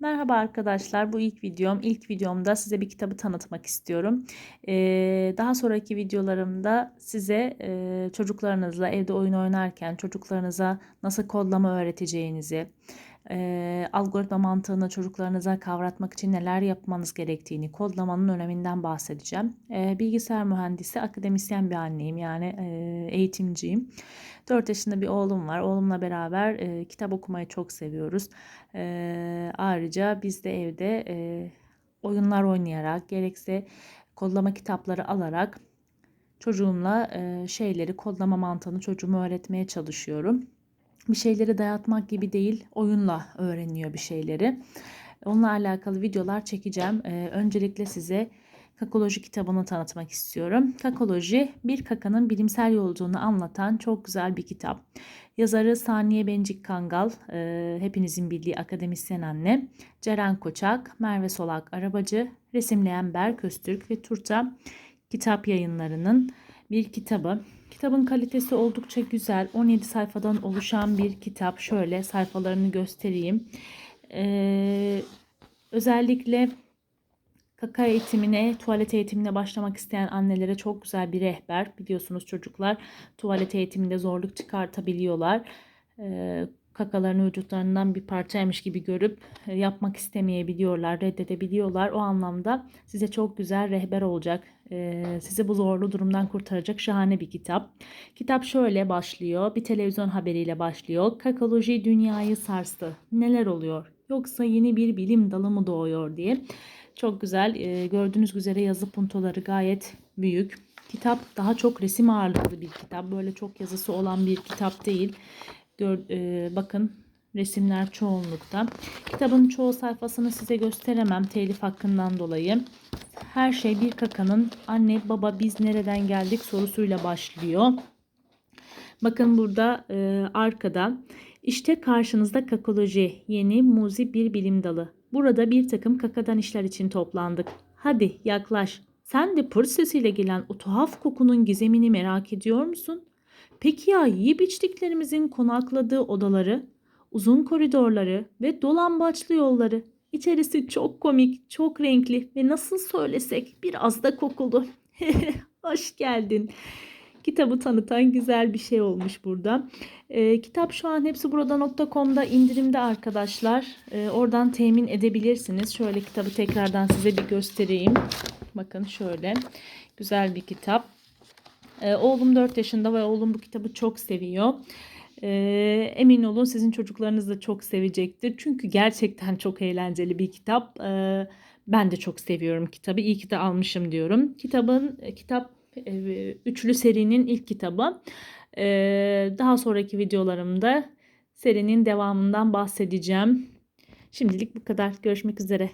Merhaba arkadaşlar. Bu ilk videom. İlk videomda size bir kitabı tanıtmak istiyorum. Ee, daha sonraki videolarımda size e, çocuklarınızla evde oyun oynarken çocuklarınıza nasıl kodlama öğreteceğinizi, e, algoritma mantığını çocuklarınıza kavratmak için neler yapmanız gerektiğini, kodlamanın öneminden bahsedeceğim. E, bilgisayar mühendisi, akademisyen bir anneyim yani e, eğitimciyim. 4 yaşında bir oğlum var. Oğlumla beraber e, kitap okumayı çok seviyoruz. E, ayrıca biz de evde e, oyunlar oynayarak gerekse kodlama kitapları alarak çocuğumla e, şeyleri kodlama mantığını çocuğuma öğretmeye çalışıyorum. Bir şeyleri dayatmak gibi değil, oyunla öğreniyor bir şeyleri. Onunla alakalı videolar çekeceğim. E, öncelikle size Kakoloji kitabını tanıtmak istiyorum. Kakoloji bir kakanın bilimsel yolculuğunu anlatan çok güzel bir kitap. Yazarı Saniye Bencik Kangal, e, hepinizin bildiği akademisyen anne. Ceren Koçak, Merve Solak Arabacı, resimleyen Berk Öztürk ve Turta kitap yayınlarının bir kitabı. Kitabın kalitesi oldukça güzel. 17 sayfadan oluşan bir kitap. Şöyle sayfalarını göstereyim. Ee, özellikle Kaka eğitimine, tuvalet eğitimine başlamak isteyen annelere çok güzel bir rehber. Biliyorsunuz çocuklar tuvalet eğitiminde zorluk çıkartabiliyorlar. Ee, kakalarını vücutlarından bir parçaymış gibi görüp e, yapmak istemeyebiliyorlar, reddedebiliyorlar. O anlamda size çok güzel rehber olacak. Ee, sizi bu zorlu durumdan kurtaracak şahane bir kitap. Kitap şöyle başlıyor. Bir televizyon haberiyle başlıyor. Kakoloji dünyayı sarstı. Neler oluyor? Yoksa yeni bir bilim dalı mı doğuyor diye. Çok güzel. E, gördüğünüz üzere yazı puntoları gayet büyük. Kitap daha çok resim ağırlıklı bir kitap. Böyle çok yazısı olan bir kitap değil. Gör, e, bakın resimler çoğunlukta. Kitabın çoğu sayfasını size gösteremem telif hakkından dolayı. Her şey bir kakanın anne baba biz nereden geldik sorusuyla başlıyor. Bakın burada e, arkada işte karşınızda kakoloji yeni muzi bir bilim dalı. Burada bir takım kakadan işler için toplandık. Hadi yaklaş. Sen de pır sesiyle gelen o tuhaf kokunun gizemini merak ediyor musun? Peki ya yiyip içtiklerimizin konakladığı odaları, uzun koridorları ve dolambaçlı yolları? İçerisi çok komik, çok renkli ve nasıl söylesek biraz da kokulu. Hoş geldin. Kitabı tanıtan güzel bir şey olmuş burada. E, kitap şu an hepsi burada.com'da indirimde arkadaşlar. E, oradan temin edebilirsiniz. Şöyle kitabı tekrardan size bir göstereyim. Bakın şöyle güzel bir kitap. E, oğlum 4 yaşında ve oğlum bu kitabı çok seviyor. E, emin olun sizin çocuklarınız da çok sevecektir. Çünkü gerçekten çok eğlenceli bir kitap. E, ben de çok seviyorum kitabı. İyi ki de almışım diyorum. Kitabın kitap e, üçlü serinin ilk kitabı. E, daha sonraki videolarımda serinin devamından bahsedeceğim. Şimdilik bu kadar. Görüşmek üzere.